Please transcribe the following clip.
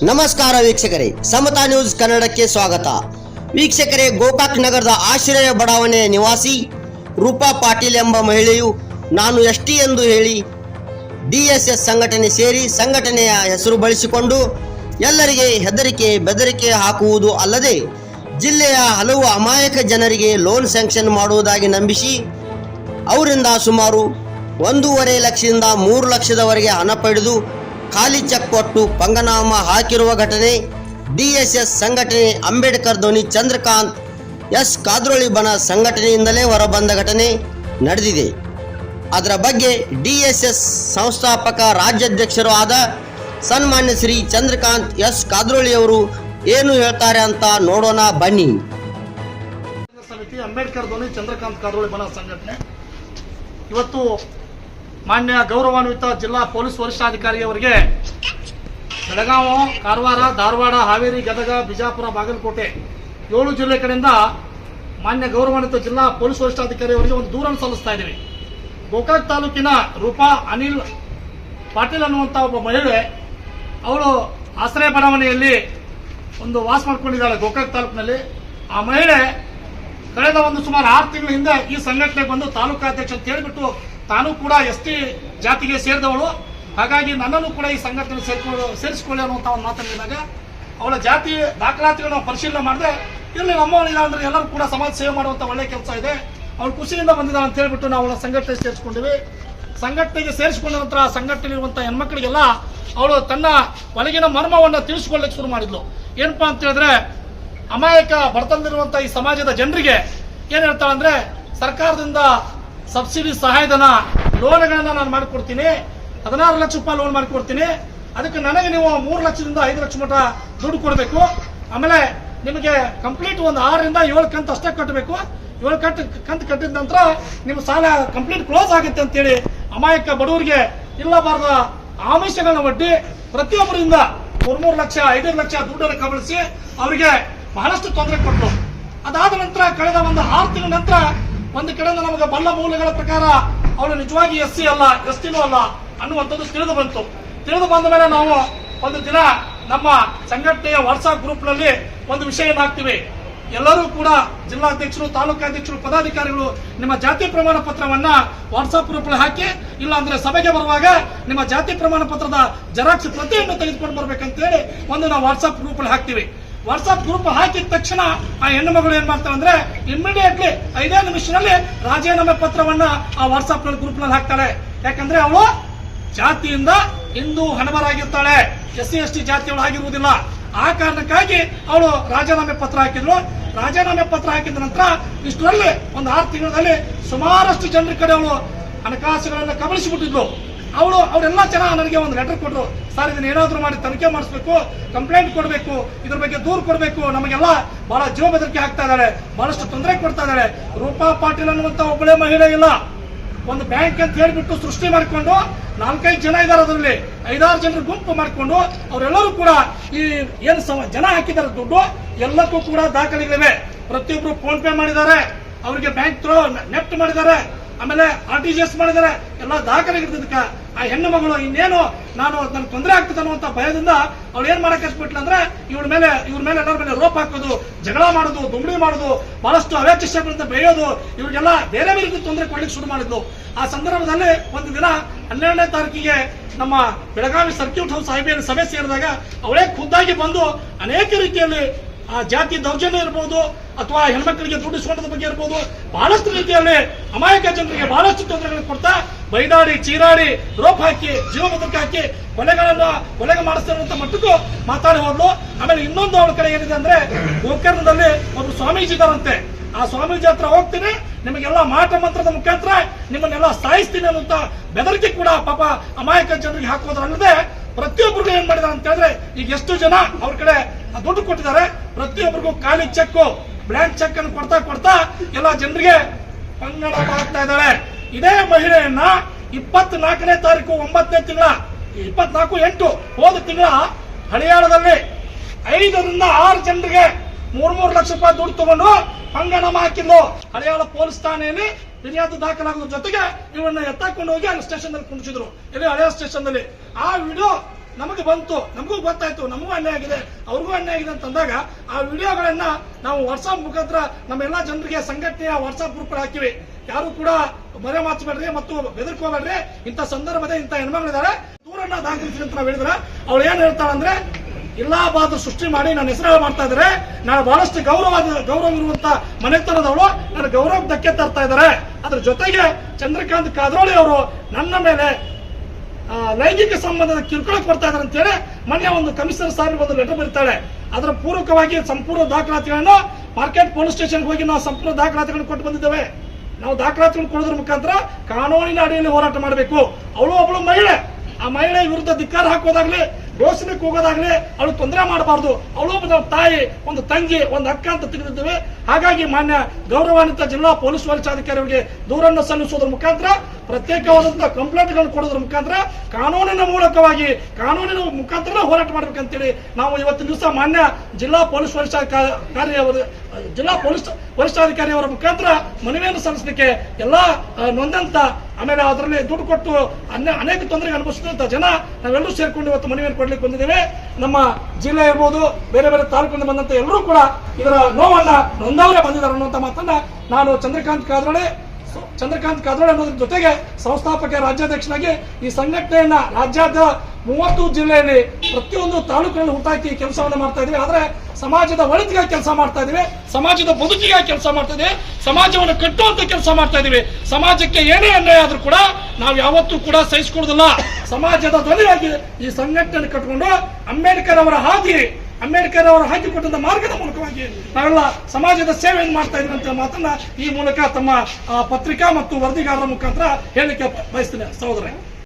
ನಮಸ್ಕಾರ ವೀಕ್ಷಕರೇ, ಸಮತಾ ನ್ಯೂಸ್ ಕನ್ನಡಕ್ಕೆ ಸ್ವಾಗತ. ವೀಕ್ಷಕರೇ, ಗೋಕಾಕ್ ನಗರದ ಆಶ್ರಯ ಬಡಾವಣೆಯ ನಿವಾಸಿ ರೂಪಾ ಪಾಟೀಲ್ ಎಂಬ ಮಹಿಳೆಯು ನಾನು ಎಷ್ಟಿ ಎಂದು ಹೇಳಿ ಡಿಎಸ್ಎಸ್ ಸಂಘಟನೆ ಸೇರಿ ಸಂಘಟನೆಯ ಹೆಸರು ಬಳಸಿಕೊಂಡು ಎಲ್ಲರಿಗೆ ಹೆದರಿಕೆ, ಬೆದರಿಕೆ ಹಾಕುವುದು ಅಲ್ಲದೆ ಜಿಲ್ಲೆಯ ಹಲವು ಅಮಾಯಕ ಜನರಿಗೆ ಲೋನ್ ಸ್ಯಾಂಕ್ಷನ್ ಮಾಡುವುದಾಗಿ ನಂಬಿಸಿ ಅವರಿಂದ ಸುಮಾರು ಒಂದೂವರೆ ಲಕ್ಷದಿಂದ ಮೂರು ಲಕ್ಷದವರೆಗೆ ಹಣ ಪಡೆದು ಖಾಲಿ ಚೆಕ್ ಕೊಟ್ಟು ಪಂಗನಾಮ ಹಾಕಿರುವ ಘಟನೆ, ಡಿಎಸ್ಎಸ್ ಸಂಘಟನೆ ಅಂಬೇಡ್ಕರ್ ಧ್ವನಿ ಚಂದ್ರಕಾಂತ್, ಎಸ್ ಕಾದ್ರೋಳಿ ಬನ ಸಂಘಟನೆಯಿಂದಲೇ ಹೊರಬಂದ ಘಟನೆ ನಡೆದಿದೆ. ಅದರ ಬಗ್ಗೆ ಡಿಎಸ್ಎಸ್ ಸಂಸ್ಥಾಪಕ ರಾಜ್ಯಾಧ್ಯಕ್ಷರು ಆದ ಸನ್ಮಾನ್ಯ ಶ್ರೀ ಚಂದ್ರಕಾಂತ್, ಎಸ್ ಕಾದ್ರೋಳಿ ಅವರು ಏನು ಹೇಳ್ತಾರೆ ಅಂತ ನೋಡೋಣ ಬನ್ನಿ. ಸಮಿತಿ ಅಂಬೇಡ್ಕರ್ ಧ್ವನಿ ಚಂದ್ರಕಾಂತ್ ಕಾದ್ರೋಳಿ ಬನ ಸಂಘಟನೆ. ಇವತ್ತು ಮಾನ್ಯ ಗೌರವಾನ್ವಿತ ಜಿಲ್ಲಾ ಪೊಲೀಸ್ ವರಿಷ್ಠಾಧಿಕಾರಿಯವರಿಗೆ ಬೆಳಗಾವಿ ಕಾರವಾರ, ಧಾರವಾಡ, ಹಾವೇರಿ, ಗದಗ, ಬಿಜಾಪುರ, ಬಾಗಲಕೋಟೆ ಏಳು ಜಿಲ್ಲೆ ಕಡೆಯಿಂದ ಮಾನ್ಯ ಗೌರವಾನ್ವಿತ ಜಿಲ್ಲಾ ಪೊಲೀಸ್ ವರಿಷ್ಠಾಧಿಕಾರಿಯವರಿಗೆ ಒಂದು ದೂರನ್ನು ಸಲ್ಲಿಸ್ತಾ ಇದ್ದೀವಿ. ಗೋಕಾಕ್ ತಾಲೂಕಿನ ರೂಪಾ ಅನಿಲ್ ಪಾಟೀಲ್ ಅನ್ನುವಂಥ ಒಬ್ಬ ಮಹಿಳೆ, ಅವಳು ಆಶ್ರಯ ಬಡಾವಣೆಯಲ್ಲಿ ಒಂದು ವಾಸ ಮಾಡ್ಕೊಂಡಿದ್ದಾಳೆ ಗೋಕಾಕ್ ತಾಲೂಕಿನಲ್ಲಿ. ಆ ಮಹಿಳೆ ಕಳೆದ ಒಂದು ಸುಮಾರು ಆರು ತಿಂಗಳ ಹಿಂದೆ ಈ ಸಂಘಟನೆ ಬಂದು ತಾಲೂಕಾಧ್ಯಕ್ಷ ಅಂತ ಹೇಳಿಬಿಟ್ಟು ತಾನು ಕೂಡ ಎಸ್ ಟಿ ಜಾತಿಗೆ ಸೇರಿದವಳು. ಹಾಗಾಗಿ ನನ್ನನ್ನು ಕೂಡ ಈ ಸಂಘಟನೆ ಸೇರ್ಕೊಳ್ಳೋ ಸೇರಿಸಿಕೊಳ್ಳಿ ಅನ್ನುವಂಥ ಒಂದು ಮಾತನಾಡಿದಾಗ ಅವಳ ಜಾತಿ ದಾಖಲಾತಿಗಳನ್ನು ಪರಿಶೀಲನೆ ಮಾಡಿದೆ ಇಲ್ಲಿ ನಮ್ಮವಳಿಲ್ಲ ಅಂದ್ರೆ ಎಲ್ಲರೂ ಕೂಡ ಸಮಾಜ ಸೇವೆ ಮಾಡುವಂಥ ಒಳ್ಳೆ ಕೆಲಸ ಇದೆ. ಅವಳು ಖುಷಿಯಿಂದ ಬಂದಿದ್ದಾಳೆ ಅಂತ ಹೇಳ್ಬಿಟ್ಟು ನಾವು ಅವಳ ಸಂಘಟನೆ ಸೇರಿಸ್ಕೊಂಡಿವಿ. ಸಂಘಟನೆಗೆ ಸೇರಿಸಿಕೊಂಡ ನಂತರ ಆ ಸಂಘಟನೆಯಲ್ಲಿರುವಂಥ ಹೆಣ್ಮಕ್ಳಿಗೆಲ್ಲ ಅವಳು ತನ್ನ ಒಳಗಿನ ಮರ್ಮವನ್ನು ತಿಳಿಸ್ಕೊಳ್ಳಕ್ಕೆ ಶುರು ಮಾಡಿದ್ಲು. ಏನಪ್ಪಾ ಅಂತ ಹೇಳಿದ್ರೆ, ಅಮಾಯಕ ಬರ್ತಂದಿರುವಂಥ ಈ ಸಮಾಜದ ಜನರಿಗೆ ಏನು ಹೇಳ್ತಾಳೆ ಅಂದರೆ ಸರ್ಕಾರದಿಂದ ಸಬ್ಸಿಡಿ ಸಹಾಯಧನ ಲೋನ್ಗಳನ್ನ ನಾನು ಮಾಡಿಕೊಡ್ತೀನಿ. ಹದಿನಾರು ಲಕ್ಷ ರೂಪಾಯಿ ಲೋನ್ ಮಾಡಿಕೊಡ್ತೀನಿ. ಅದಕ್ಕೆ ನನಗೆ ನೀವು ಮೂರು ಲಕ್ಷದಿಂದ ಐದು ಲಕ್ಷ ಮಟ ದುಡ್ಡು ಕೊಡಬೇಕು. ಆಮೇಲೆ ನಿಮಗೆ ಕಂಪ್ಲೀಟ್ ಒಂದು ಆರರಿಂದ ಏಳು ಕಂತು ಅಷ್ಟೇ ಕಟ್ಟಬೇಕು. ಏಳು ಕಟ್ಟು ಕಂತು ಕಟ್ಟಿದ ನಂತರ ನಿಮ್ಮ ಸಾಲ ಕಂಪ್ಲೀಟ್ ಕ್ಲೋಸ್ ಆಗುತ್ತೆ ಅಂತೇಳಿ ಅಮಾಯಕ ಬಡವರಿಗೆ ಇಲ್ಲಬಾರದ ಆಮಿಷಗಳನ್ನ ಒಡ್ಡಿ ಪ್ರತಿಯೊಬ್ಬರಿಂದ ಮೂರ್ ಮೂರು ಲಕ್ಷ ಐದೈದು ಲಕ್ಷ ದುಡ್ಡನ್ನು ಕಬಳಿಸಿ ಅವರಿಗೆ ಬಹಳಷ್ಟು ತೊಂದರೆ ಕೊಟ್ಟರು ಅದಾದ ನಂತರ ಕಳೆದ ಒಂದು ಆರು ತಿಂಗಳ ನಂತರ ಒಂದು ಕಡೆಯಿಂದ ನಮಗೆ ಬಲ್ಲ ಮೂಲಗಳ ಪ್ರಕಾರ ಅವಳು ನಿಜವಾಗಿ ಎಸ್ ಸಿ ಅಲ್ಲ, ಎಸ್ ಟಿನೂ ಅಲ್ಲ ಅನ್ನುವಂಥದ್ದು ತಿಳಿದು ಬಂತು. ತಿಳಿದು ಬಂದ ಮೇಲೆ ನಾವು ಒಂದು ದಿನ ನಮ್ಮ ಸಂಘಟನೆಯ ವಾಟ್ಸಾಪ್ ಗ್ರೂಪ್ನಲ್ಲಿ ಒಂದು ವಿಷಯ ಹಾಕ್ತಿವಿ ಎಲ್ಲರೂ ಕೂಡ ಜಿಲ್ಲಾಧ್ಯಕ್ಷರು, ತಾಲೂಕಾಧ್ಯಕ್ಷರು, ಪದಾಧಿಕಾರಿಗಳು ನಿಮ್ಮ ಜಾತಿ ಪ್ರಮಾಣ ಪತ್ರವನ್ನ ವಾಟ್ಸ್ಆಪ್ ಗ್ರೂಪ್ ಹಾಕಿ ಇಲ್ಲ ಅಂದ್ರೆ ಸಭೆಗೆ ಬರುವಾಗ ನಿಮ್ಮ ಜಾತಿ ಪ್ರಮಾಣ ಪತ್ರದ ಜೆರಾಕ್ಸ್ ಪ್ರತಿಯನ್ನು ತೆಗೆದುಕೊಂಡು ಬರ್ಬೇಕಂತೇಳಿ ಒಂದು ನಾವು ವಾಟ್ಸಾಪ್ ಗ್ರೂಪಲ್ಲಿ ಹಾಕ್ತಿವಿ. ವಾಟ್ಸ್ಆಪ್ ಗ್ರೂಪ್ ಹಾಕಿದ ತಕ್ಷಣ ಆ ಹೆಣ್ಣು ಮಗಳು ಏನ್ ಮಾಡ್ತಾಳೆ ಅಂದ್ರೆ ಇಮಿಡಿಯೇಟ್ಲಿ ಐದೇ ನಿಮಿಷದಲ್ಲಿ ರಾಜೀನಾಮೆ ಪತ್ರವನ್ನ ಆ ವಾಟ್ಸ್ಆಪ್ನಲ್ಲಿ ಗ್ರೂಪ್ನಲ್ಲಿ ಹಾಕ್ತಾಳೆ. ಯಾಕಂದ್ರೆ ಅವಳು ಜಾತಿಯಿಂದ ಹಿಂದೂ ಹಣಬರಾಗಿರ್ತಾಳೆ ಎಸ್ ಸಿ ಎಸ್ ಟಿ ಜಾತಿಯವಳು ಆಗಿರುವುದಿಲ್ಲ. ಆ ಕಾರಣಕ್ಕಾಗಿ ಅವಳು ರಾಜೀನಾಮೆ ಪತ್ರ ಹಾಕಿದ್ರು ರಾಜೀನಾಮೆ ಪತ್ರ ಹಾಕಿದ ನಂತರ ಇಷ್ಟರಲ್ಲಿ ಒಂದು ಆರು ತಿಂಗಳಲ್ಲಿ ಸುಮಾರಷ್ಟು ಜನರ ಕಡೆ ಅವಳು ಹಣಕಾಸುಗಳನ್ನು ಕಬಳಿಸಿಬಿಟ್ಟಿದ್ಲು. ಅವಳು, ಅವರೆಲ್ಲ ಜನ ನನಗೆ ಒಂದು ಲೆಟರ್ ಕೊಟ್ಟರು ಸರ್ ಇದನ್ನ ಏನಾದರೂ ಮಾಡಿ ತನಿಖೆ ಮಾಡಿಸ್ಬೇಕು ಕಂಪ್ಲೇಂಟ್ ಕೊಡಬೇಕು, ಇದ್ರ ಬಗ್ಗೆ ದೂರು ಕೊಡಬೇಕು. ನಮಗೆಲ್ಲ ಬಹಳ ಜೀವ ಬೆದರಿಕೆ ಹಾಕ್ತಾ ಇದ್ದಾಳೆ ಬಹಳಷ್ಟು ತೊಂದರೆ ಕೊಡ್ತಾ ಇದ್ದಾಳೆ ರೂಪಾ ಪಾಟೀಲ್ ಅನ್ನುವಂತ ಒಬ್ಬಳೇ ಮಹಿಳೆ ಇಲ್ಲ. ಒಂದು ಬ್ಯಾಂಕ್ ಅಂತ ಹೇಳಿಬಿಟ್ಟು ಸೃಷ್ಟಿ ಮಾಡಿಕೊಂಡು ನಾಲ್ಕೈದು ಜನ ಇದ್ದಾರೆ ಅದರಲ್ಲಿ. ಐದಾರು ಜನರು ಗುಂಪು ಮಾಡಿಕೊಂಡು ಅವರೆಲ್ಲರೂ ಕೂಡ ಈ ಏನು ಜನ ಹಾಕಿದ್ದಾರೆ ದುಡ್ಡು, ಎಲ್ಲಕ್ಕೂ ಕೂಡ ದಾಖಲೆಗಳಿವೆ. ಪ್ರತಿಯೊಬ್ಬರು ಫೋನ್ ಪೇ ಮಾಡಿದ್ದಾರೆ. ಅವರಿಗೆ ಬ್ಯಾಂಕ್ ನೆಫ್ಟ್ ಮಾಡಿದ್ದಾರೆ. ಆಮೇಲೆ ಆರ್ ಟಿ ಜಿ ಎಸ್ ಮಾಡಿದ್ದಾರೆ ಎಲ್ಲ ದಾಖಲೆಗಿರ್ತದಕ್ಕ ಆ ಹೆಣ್ಣು ಮಗಳು ಇನ್ನೇನು, ನಾನು ನನ್ಗೆ ತೊಂದರೆ ಆಗ್ತದೆ ಅನ್ನುವಂತ ಭಯದಿಂದ ಅವಳು ಏನ್ ಮಾಡಕ್ ಹಚ್ಬಿಟ್ಲ ಅಂದ್ರೆ ಇವ್ರ ಮೇಲೆ ಇವ್ರ ಮೇಲೆ ಎಲ್ಲರ ಮೇಲೆ ರೋಪ್ ಹಾಕೋದು, ಜಗಳ ಮಾಡೋದು, ದುಂಬಳಿ ಮಾಡೋದು, ಬಹಳಷ್ಟು ಅವ್ಯಾಚ ಶಬ್ದ ಬೆಳೆಯೋದು, ಇವ್ರಿಗೆಲ್ಲ ಬೇರೆ ಬೇರೆ ತೊಂದರೆ ಕೊಡ್ಲಿಕ್ಕೆ ಶುರು ಮಾಡಿದ್ಲು. ಆ ಸಂದರ್ಭದಲ್ಲಿ ಒಂದು ದಿನ ಹನ್ನೆರಡನೇ ತಾರೀಕಿಗೆ ನಮ್ಮ ಬೆಳಗಾವಿ ಸರ್ಕ್ಯೂಟ್ ಹೌಸ್ ಐಬಿಎನ್ ಸಭೆ ಸೇರಿದಾಗ ಅವಳೇ ಖುದ್ದಾಗಿ ಬಂದು ಅನೇಕ ರೀತಿಯಲ್ಲಿ ಆ ಜಾತಿ ದೌರ್ಜನ್ಯ ಇರ್ಬೋದು, ಅಥವಾ ಹೆಣ್ಮಕ್ಳಿಗೆ ದುಡ್ಡು ಬಗ್ಗೆ ಇರ್ಬೋದು, ಬಹಳಷ್ಟು ರೀತಿಯಲ್ಲಿ ಅಮಾಯಕ ಜನರಿಗೆ ಬಹಳಷ್ಟು ತೊಂದರೆಗಳನ್ನು ಕೊಡ್ತಾ, ಬೈದಾಡಿ, ಚೀರಾಡಿ, ರೋಪ್ ಹಾಕಿ, ಜೀವ ಬದುಕು ಹಾಕಿ, ಕೊಲೆಗಳನ್ನ ಕೊಲೆಗೆ ಮಾಡಿಸ್ತಿರುವಂತ ಮಟ್ಟಕ್ಕೂ ಮಾತಾಡಿ ಹೋದ್ಲು. ಆಮೇಲೆ ಇನ್ನೊಂದು ಅವಳ ಕಡೆ ಏನಿದೆ ಅಂದ್ರೆ, ಗೋಕರ್ಣದಲ್ಲಿ ಒಬ್ರು ಸ್ವಾಮೀಜಿ ಇದಾರಂತೆ ಆ ಸ್ವಾಮೀಜಿ ಹತ್ರ ಹೋಗ್ತೀನಿ, ನಿಮಗೆಲ್ಲ ಮಾಟ ಮಂತ್ರದ ಮುಖಾಂತರ ನಿಮ್ಮನ್ನೆಲ್ಲ ಸಾಯಿಸ್ತೀನಿ ಅನ್ನುವಂತ ಬೆದರಿಕೆ ಕೂಡ ಪಾಪ ಅಮಾಯಕ ಜನರಿಗೆ ಹಾಕೋದ್ರಲ್ಲದೆ ಪ್ರತಿಯೊಬ್ಬರಿಗೂ ಏನ್ ಮಾಡಿದ ಅಂತ ಹೇಳಿದ್ರೆ ಈಗ ಎಷ್ಟು ಜನ ಅವ್ರ ಕಡೆ ದುಡ್ಡು ಕೊಟ್ಟಿದ್ದಾರೆ, ಪ್ರತಿಯೊಬ್ಬರಿಗೂ ಖಾಲಿ ಚೆಕ್ ಬ್ಲ್ಯಾಂಕ್ ಚೆಕ್ ಅನ್ನು ಕೊಡ್ತಾ ಕೊಡ್ತಾ ಎಲ್ಲ ಜನರಿಗೆ ಪಂಗಡ ಮಾಡ್ತಾ ಇದ್ದಾಳೆ. ಇದೇ ಮಹಿಳೆಯನ್ನ ಇಪ್ಪತ್ನಾಲ್ಕನೇ ತಾರೀಕು, ಒಂಬತ್ತನೇ ತಿಂಗಳ, ಇಪ್ಪತ್ನಾಲ್ಕು, ಎಂಟು, ಹೋದ ತಿಂಗಳ ಹಳಿಯಾಳದಲ್ಲಿ ಐದರಿಂದ ಆರು ಜನರಿಗೆ ಮೂರ್ ಮೂರು ಲಕ್ಷ ರೂಪಾಯಿ ದುಡ್ಡು ತಗೊಂಡು ಪಂಗಣ ಹಾಕಿದ್ಲು ಹಳಿಯಾಳ ಪೊಲೀಸ್ ಠಾಣೆಯಲ್ಲಿ ಫಿರ್ಯಾದು ದಾಖಲಾಗುವ ಜೊತೆಗೆ ಇವನ್ನ ಎತ್ತಾಕೊಂಡು ಹೋಗಿ ಅಲ್ಲಿ ಸ್ಟೇಷನ್ ಕುಣಿಸಿದ್ರು ಇಲ್ಲಿ ಹಳೆಯ ಸ್ಟೇಷನ್ ಆ ವಿಡಿಯೋ ನಮಗೆ ಬಂತು, ನಮಗೂ ಗೊತ್ತಾಯ್ತು, ನಮಗೂ ಅನ್ಯಾಯ ಆಗಿದೆ, ಅವ್ರಿಗೂ ಅನ್ಯಾಯ ಆಗಿದೆ ಅಂತಂದಾಗ ಆ ವಿಡಿಯೋಗಳನ್ನ ನಾವು ವಾಟ್ಸಾಪ್ ಮುಖಾಂತರ ನಮ್ಮೆಲ್ಲ ಜನರಿಗೆ ಸಂಘಟನೆಯ ವಾಟ್ಸಾಪ್ ಗ್ರೂಪ್ ಹಾಕಿವಿ. ಯಾರು ಕೂಡ ಮರೆ ಮಾಚಬೇಡ್ರಿ ಮತ್ತು ಬೆದರ್ಕೋಬೇಡ್ರಿ ಇಂಥ ಸಂದರ್ಭದ ಇಂಥ ಹೆಣ್ಮಗಳಿದ್ದಾರೆ. ದೂರನ್ನ ದಾಖಲಿಸಿ ಅಂತ ನಾವು ಹೇಳಿದ್ರೆ ಅವ್ಳು ಏನ್ ಹೇಳ್ತಾಳಂದ್ರೆ ಇಲ್ಲಾಬಾದ್ ಸೃಷ್ಟಿ ಮಾಡಿ ನನ್ನ ಹೆಸರು ಮಾಡ್ತಾ ಇದ್ದಾರೆ ನಾನು ಬಹಳಷ್ಟು ಗೌರವ ಗೌರವ ಇರುವಂತ ಮನೆತನದವಳು. ನನ್ನ ಗೌರವ ಧಕ್ಕೆ ತರ್ತಾ ಇದ್ದಾರೆ ಅದ್ರ ಜೊತೆಗೆ ಚಂದ್ರಕಾಂತ್ ಕಾದ್ರೋಳಿ ಅವರು ನನ್ನ ಮೇಲೆ ಲೈಂಗಿಕ ಸಂಬಂಧದ ಕಿರುಕುಳಕ್ಕೆ ಇದಾರೆ ಇದ್ದಾರೆ ಅಂತೇಳಿ ಮೊನ್ನೆ ಒಂದು ಕಮಿಷನರ್ ಸಾಹೇಬ್ ಒಂದು ಲೆಟರ್ ಬರೀತಾಳೆ ಅದರ ಪೂರಕವಾಗಿ ಸಂಪೂರ್ಣ ದಾಖಲಾತಿಗಳನ್ನು ಮಾರ್ಕೆಟ್ ಪೊಲೀಸ್ ಸ್ಟೇಷನ್ಗೆ ಹೋಗಿ ನಾವು ಸಂಪೂರ್ಣ ದಾಖಲಾತಿಗಳನ್ನು ಕೊಟ್ಟು ಬಂದಿದ್ದೇವೆ. ನಾವು ದಾಖಲಾತಿಗಳನ್ನು ಕೊಡೋದ್ರ ಮುಖಾಂತರ ಕಾನೂನಿನ ಅಡಿಯಲ್ಲಿ ಹೋರಾಟ ಮಾಡಬೇಕು. ಅವಳು ಒಬ್ಬಳು ಮಹಿಳೆ. ಆ ಮಹಿಳೆ ವಿರುದ್ಧ ಧಿಕ್ಕಾರ ಹಾಕೋದಾಗ್ಲಿ ಘೋಷಣೆಗೆ ಹೋಗೋದಾಗ್ಲಿ ಅವಳು ತೊಂದರೆ ಮಾಡಬಾರ್ದು. ಅವಳು ಒಬ್ಬ ತಾಯಿ, ಒಂದು ತಂಗಿ, ಒಂದು ಅಕ್ಕ ಅಂತ ತಿಳಿದಿದ್ದೇವೆ. ಹಾಗಾಗಿ ಮಾನ್ಯ ಗೌರವಾನ್ವಿತ ಜಿಲ್ಲಾ ಪೊಲೀಸ್ ವರಿಷ್ಠಾಧಿಕಾರಿಯವರಿಗೆ ದೂರನ್ನು ಸಲ್ಲಿಸುವುದರ ಮುಖಾಂತರ, ಪ್ರತ್ಯೇಕವಾದಂತಹ ಕಂಪ್ಲೇಂಟ್ಗಳನ್ನು ಕೊಡೋದ್ರ ಮುಖಾಂತರ, ಕಾನೂನಿನ ಮೂಲಕವಾಗಿ, ಕಾನೂನಿನ ಮುಖಾಂತರ ಹೋರಾಟ ಮಾಡ್ಬೇಕಂತೇಳಿ ನಾವು ಇವತ್ತಿನ ದಿವಸ ಮಾನ್ಯ ಜಿಲ್ಲಾ ಪೊಲೀಸ್ ವರಿಷ್ಠಾಧಿಕಾರಿ ಅವರು ಜಿಲ್ಲಾ ಪೊಲೀಸ್ ವರಿಷ್ಠಾಧಿಕಾರಿಯವರ ಮುಖಾಂತರ ಮನವಿಯನ್ನು ಸಲ್ಲಿಸಲಿಕ್ಕೆ ಎಲ್ಲ ನೊಂದಂತ, ಆಮೇಲೆ ಅದರಲ್ಲಿ ದುಡ್ಡು ಕೊಟ್ಟು ಅನ್ನ ಅನೇಕ ತೊಂದರೆಗೆ ಅನುಭವಿಸಿದಂತ ಜನ ನಾವೆಲ್ಲರೂ ಸೇರ್ಕೊಂಡು ಇವತ್ತು ಮನವಿಯನ್ನು ಕೊಡ್ಲಿಕ್ಕೆ ಬಂದಿದ್ದೇವೆ. ನಮ್ಮ ಜಿಲ್ಲೆ ಇರ್ಬೋದು, ಬೇರೆ ಬೇರೆ ತಾಲೂಕಿನಿಂದ ಬಂದಂತ ಎಲ್ಲರೂ ಕೂಡ ಇದರ ನೋವನ್ನ ನೊಂದವರೇ ಬಂದಿದ್ದಾರೆ ಅನ್ನುವಂತ ಮಾತನ್ನ ನಾನು ಚಂದ್ರಕಾಂತ್ ಕಾದ್ರೋಳೆ ಚಂದ್ರಕಾಂತ್ ಕಾದ್ರೋಳೆ ಅನ್ನೋದ್ರ ಜೊತೆಗೆ ಸಂಸ್ಥಾಪಕ ರಾಜ್ಯಾಧ್ಯಕ್ಷನಾಗಿ ಈ ಸಂಘಟನೆಯನ್ನ ರಾಜ್ಯದ ಮೂವತ್ತು ಜಿಲ್ಲೆಯಲ್ಲಿ ಪ್ರತಿಯೊಂದು ತಾಲೂಕಿನಲ್ಲಿ ಹುಟ್ಟಾಕಿ ಕೆಲಸವನ್ನು ಮಾಡ್ತಾ ಇದೀವಿ ಆದ್ರೆ ಸಮಾಜದ ಒಳಿತಿಗಾಗಿ ಕೆಲಸ ಮಾಡ್ತಾ ಇದೀವಿ ಸಮಾಜದ ಬದುಕಿಗಾಗಿ ಕೆಲಸ ಮಾಡ್ತಾ ಇದೀವಿ ಸಮಾಜವನ್ನು ಕಟ್ಟುವಂತ ಕೆಲಸ ಮಾಡ್ತಾ ಇದೀವಿ ಸಮಾಜಕ್ಕೆ ಏನೇ ಅನ್ಯಾಯ ಆದ್ರೂ ಕೂಡ ನಾವು ಯಾವತ್ತೂ ಕೂಡ ಸಹಿಸಿಕೊಳ್ಳೋದಿಲ್ಲ. ಸಮಾಜದ ಧ್ವನಿಯಾಗಿ ಈ ಸಂಘಟನೆ ಕಟ್ಟಿಕೊಂಡು ಅಂಬೇಡ್ಕರ್ ಅವರ ಹಾದಿ ಅಂಬೇಡ್ಕರ್ ಅವರು ಹಾಕಿಕೊಟ್ಟಂತ ಮಾರ್ಗದ ಮೂಲಕವಾಗಿ ನಾವೆಲ್ಲ ಸಮಾಜದ ಸೇವೆಯನ್ನು ಮಾಡ್ತಾ ಅಂತ ಮಾತನ್ನ ಈ ಮೂಲಕ ತಮ್ಮ ಪತ್ರಿಕಾ ಮತ್ತು ವರದಿಗಾರರ ಮುಖಾಂತರ ಹೇಳಿಕೆ ಬಯಸ್ತೇನೆ. ಸಹೋದರ